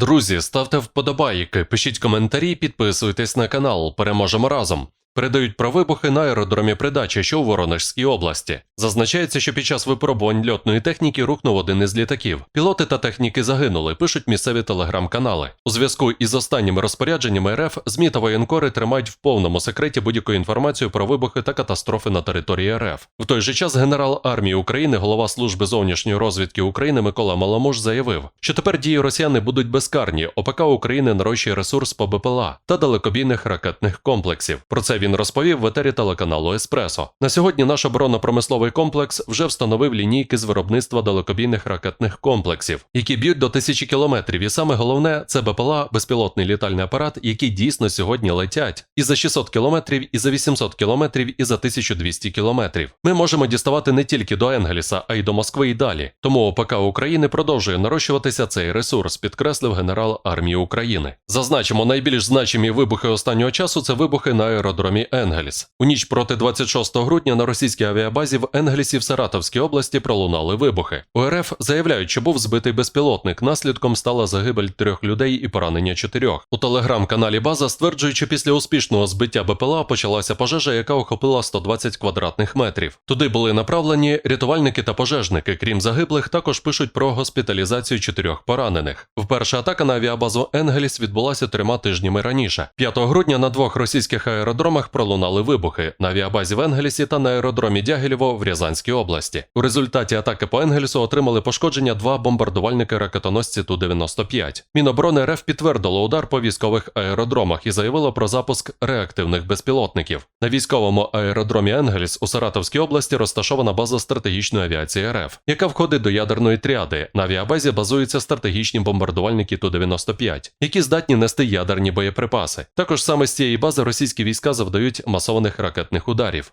Друзі, ставте вподобайки, пишіть коментарі, підписуйтесь на канал. Переможемо разом. Передають про вибухи на аеродромі придачі, що у Воронежській області. Зазначається, що під час випробувань льотної техніки рухнув один із літаків. Пілоти та техніки загинули, пишуть місцеві телеграм-канали. У зв'язку із останніми розпорядженнями РФ ЗМІ та воєнкори тримають в повному секреті будь-яку інформацію про вибухи та катастрофи на території РФ. В той же час генерал армії України, голова служби зовнішньої розвідки України Микола Маламуш заявив, що тепер дії росіяни будуть безкарні. ОПК України нарощує ресурс по БПЛА та далекобійних ракетних комплексів. Про це він розповів в етері телеканалу Еспресо. На сьогодні наш оборонно-промисловий комплекс вже встановив лінійки з виробництва далекобійних ракетних комплексів, які б'ють до тисячі кілометрів. І саме головне це БПЛА, безпілотний літальний апарат, які дійсно сьогодні летять і за 600 кілометрів, і за 800 кілометрів, і за 1200 кілометрів. Ми можемо діставати не тільки до Енгельса, а й до Москви і далі. Тому ОПК України продовжує нарощуватися цей ресурс, підкреслив генерал армії України. Зазначимо, найбільш значимі вибухи останнього часу це вибухи на аеродромі Енгельс. У ніч проти 26 грудня на російській авіабазі в Енгельсі в Саратовській області пролунали вибухи. У РФ заявляють, що був збитий безпілотник. Наслідком стала загибель трьох людей і поранення чотирьох. У телеграм-каналі База стверджують, що після успішного збиття БПЛА почалася пожежа, яка охопила 120 квадратних метрів. Туди були направлені рятувальники та пожежники. Крім загиблих, також пишуть про госпіталізацію чотирьох поранених. Вперше атака на авіабазу Енгельс відбулася трьома тижнями раніше. 5 грудня на двох російських аеродромах пролунали вибухи на авіабазі в Енгельсі та на аеродромі Дягілєво в Рязанській області. У результаті атаки по Енгельсу отримали пошкодження два бомбардувальники ракетоносці Ту-95. Міноборони РФ підтвердило удар по військових аеродромах і заявило про запуск реактивних безпілотників. На військовому аеродромі Енгельс у Саратовській області розташована база стратегічної авіації РФ, яка входить до ядерної тріади. На авіабазі базуються стратегічні бомбардувальники Ту-95, які здатні нести ядерні боєприпаси. Також саме з цієї бази російські війська завдають масованих ракетних ударів.